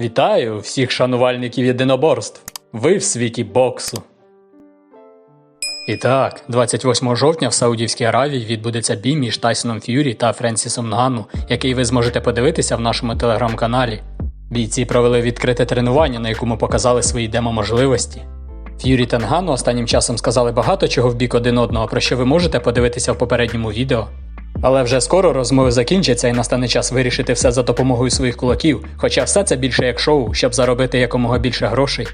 Вітаю всіх шанувальників єдиноборств. Ви в світі боксу. І так, 28 жовтня в Саудівській Аравії відбудеться бій між Тайсоном Ф'юрі та Френсісом Нгану, який ви зможете подивитися в нашому телеграм-каналі. Бійці провели відкрите тренування, на якому показали свої демо-можливості. Ф'юрі та Нгану останнім часом сказали багато чого в бік один одного, про що ви можете подивитися в попередньому відео. Але вже скоро розмови закінчаться і настане час вирішити все за допомогою своїх кулаків, хоча все це більше як шоу, щоб заробити якомога більше грошей.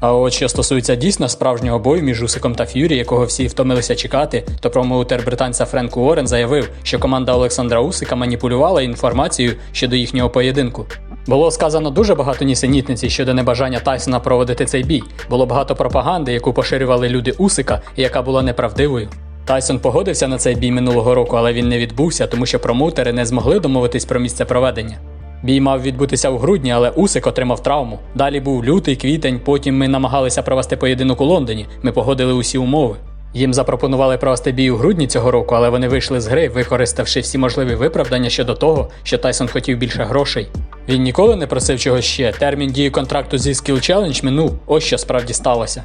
А от що стосується дійсно справжнього бою між Усиком та Ф'юрі, якого всі втомилися чекати, то промоутер британця Френк Уоррен заявив, що команда Олександра Усика маніпулювала інформацією щодо їхнього поєдинку. Було сказано дуже багато нісенітниці щодо небажання Тайсона проводити цей бій. Було багато пропаганди, яку поширювали люди Усика, яка була неправдивою. Тайсон погодився на цей бій минулого року, але він не відбувся, тому що промоутери не змогли домовитись про місце проведення. Бій мав відбутися в грудні, але Усик отримав травму. Далі був лютий, квітень, потім ми намагалися провести поєдинок у Лондоні. Ми погодили усі умови. Їм запропонували провести бій у грудні цього року, але вони вийшли з гри, використавши всі можливі виправдання щодо того, що Тайсон хотів більше грошей. Він ніколи не просив чогось ще. Термін дії контракту зі Skill Challenge минув. Ось що справді сталося.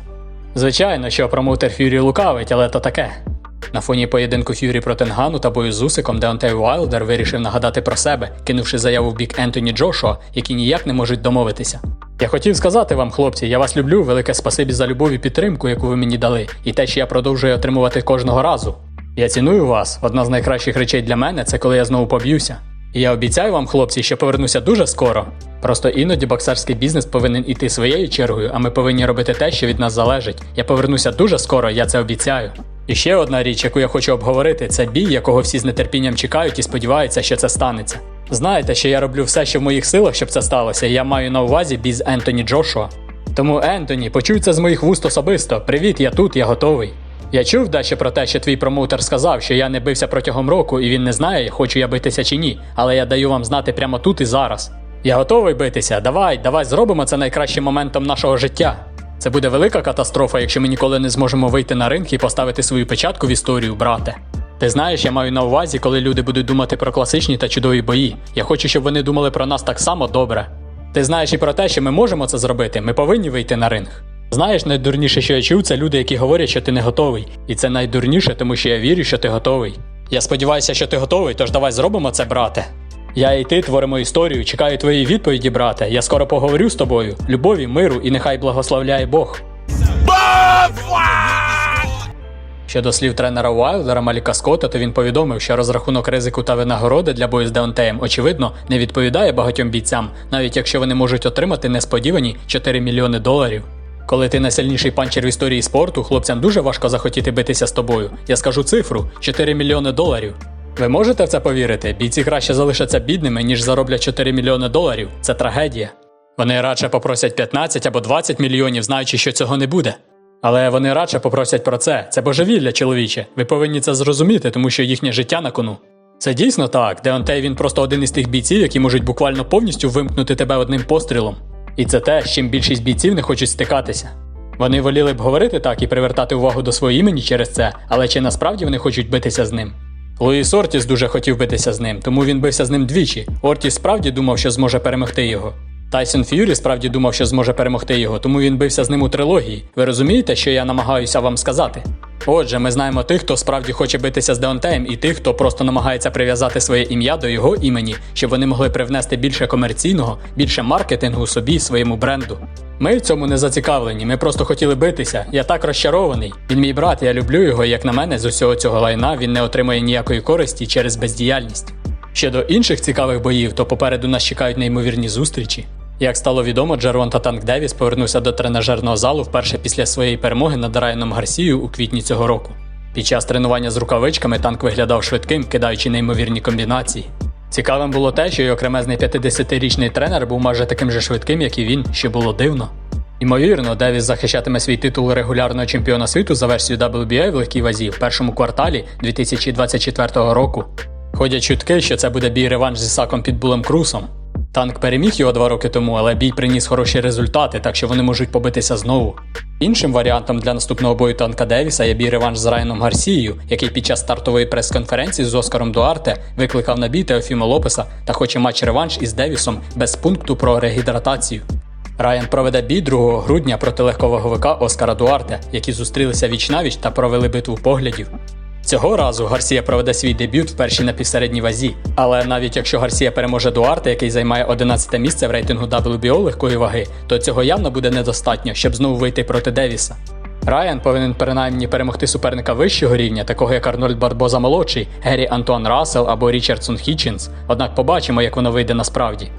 Звичайно, що промоутер Фюрі лукавить, але то таке. На фоні поєдинку Ф'юрі проти Нгану та бою з Усиком Деонтей Уайлдер вирішив нагадати про себе, кинувши заяву в бік Ентоні Джошуа, які ніяк не можуть домовитися. Я хотів сказати вам, хлопці, я вас люблю, велике спасибі за любов і підтримку, яку ви мені дали, і те, що я продовжую отримувати кожного разу. Я ціную вас. Одна з найкращих речей для мене це коли я знову поб'юся. І я обіцяю вам, хлопці, що повернуся дуже скоро. Просто іноді боксерський бізнес повинен іти своєю чергою, а ми повинні робити те, що від нас залежить. Я повернуся дуже скоро, я це обіцяю. І ще одна річ, яку я хочу обговорити, це бій, якого всі з нетерпінням чекають і сподіваються, що це станеться. Знаєте, що я роблю все, що в моїх силах, щоб це сталося, і я маю на увазі бій Ентоні Джошуа. Тому, Ентоні, почуй це з моїх вуст особисто. Привіт, я тут, я готовий. Я чув дещо про те, що твій промоутер сказав, що я не бився протягом року, і він не знає, хочу я битися чи ні, але я даю вам знати прямо тут і зараз. Я готовий битися. Давай, давай зробимо це найкращим моментом нашого життя. Це буде велика катастрофа, якщо ми ніколи не зможемо вийти на ринг і поставити свою печатку в історію, брате. Ти знаєш, я маю на увазі, коли люди будуть думати про класичні та чудові бої. Я хочу, щоб вони думали про нас так само добре. Ти знаєш і про те, що ми можемо це зробити, ми повинні вийти на ринг. Знаєш, найдурніше, що я чув, це люди, які говорять, що ти не готовий. І це найдурніше, тому що я вірю, що ти готовий. Я сподіваюся, що ти готовий, тож давай зробимо це, брате. Я і ти творимо історію, чекаю твоєї відповіді, брате. Я скоро поговорю з тобою. Любові, миру і нехай благословляє Бог. Щодо слів тренера Уайлдера Маліка Скотта, то він повідомив, що розрахунок ризику та винагороди для бою з Деонтеєм, очевидно, не відповідає багатьом бійцям, навіть якщо вони можуть отримати несподівані 4 мільйони доларів. Коли ти найсильніший панчер в історії спорту, хлопцям дуже важко захотіти битися з тобою. Я скажу цифру 4 мільйони доларів. Ви можете в це повірити? Бійці краще залишаться бідними, ніж зароблять 4 мільйони доларів. Це трагедія. Вони радше попросять 15 або 20 мільйонів, знаючи, що цього не буде. Але вони радше попросять про це. Це божевілля, чоловіче. Ви повинні це зрозуміти, тому що їхнє життя на кону. Це дійсно так. Деонтей він просто один із тих бійців, які можуть буквально повністю вимкнути тебе одним пострілом. І це те, з чим більшість бійців не хочуть стикатися. Вони воліли б говорити так і привертати увагу до свого імені через це, але чи насправді вони хочуть битися з ним? Луїс Ортіс дуже хотів битися з ним, тому він бився з ним двічі. Ортіс справді думав, що зможе перемогти його. Тайсон Ф'юрі справді думав, що зможе перемогти його, тому він бився з ним у трилогії. Ви розумієте, що я намагаюся вам сказати? Отже, ми знаємо тих, хто справді хоче битися з Деонтеєм, і тих, хто просто намагається прив'язати своє ім'я до його імені, щоб вони могли привнести більше комерційного, більше маркетингу собі своєму бренду. Ми в цьому не зацікавлені, ми просто хотіли битися. Я так розчарований. Він мій брат, я люблю його, і як на мене, з усього цього лайна він не отримує ніякої користі через бездіяльність. Щодо інших цікавих боїв, то попереду нас чекають неймовірні зустрічі. Як стало відомо, Джервонта Танк Девіс повернувся до тренажерного залу вперше після своєї перемоги над Райаном Гарсією у квітні цього року. Під час тренування з рукавичками танк виглядав швидким, кидаючи неймовірні комбінації. Цікавим було те, що й окремезний 50-річний тренер був майже таким же швидким, як і він, що було дивно. Ймовірно, Девіс захищатиме свій титул регулярного чемпіона світу за версією WBA в легкій вазі в першому кварталі 2024 року. Ходять чутки, що це буде бій реванш зі Саком Підбулем Крусом. Танк переміг його два роки тому, але бій приніс хороші результати, так що вони можуть побитися знову. Іншим варіантом для наступного бою танка Девіса є бій реванш з Райаном Гарсією, який під час стартової прес-конференції з Оскаром Дуарте викликав на бій Теофіма Лопеса та хоче матч реванш із Девісом без пункту про регідратацію. Райан проведе бій 2 грудня проти легковаговика Оскара Дуарте, які зустрілися віч-навіч та провели битву поглядів. Цього разу Гарсія проведе свій дебют в першій напівсередній вазі. Але навіть якщо Гарсія переможе Дуарте, який займає 11 місце в рейтингу WBO легкої ваги, то цього явно буде недостатньо, щоб знову вийти проти Девіса. Райан повинен принаймні перемогти суперника вищого рівня, такого як Арнольд Барбоза молодший, Геррі Антуан Рассел або Річардсон Хітчинс. Однак побачимо, як воно вийде насправді.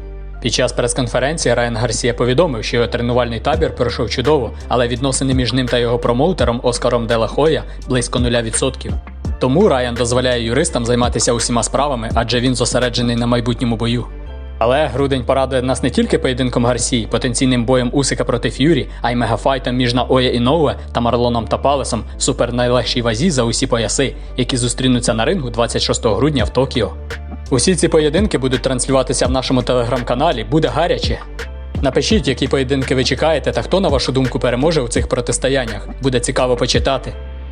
Під час прес-конференції Райан Гарсія повідомив, що його тренувальний табір пройшов чудово, але відносини між ним та його промоутером Оскаром Делахоя близько 0%. Тому Райан дозволяє юристам займатися усіма справами, адже він зосереджений на майбутньому бою. Але грудень порадує нас не тільки поєдинком Гарсії, потенційним боєм Усика проти Ф'юрі, а й мегафайтом між Наоя Іноуе та Марлоном Тапалесом в супернайлегшій вазі за усі пояси, які зустрінуться на рингу 26 грудня в Токіо. Усі ці поєдинки будуть транслюватися в нашому телеграм-каналі. Буде гаряче. Напишіть, які поєдинки ви чекаєте та хто, на вашу думку, переможе у цих протистояннях. Буде цікаво почитати.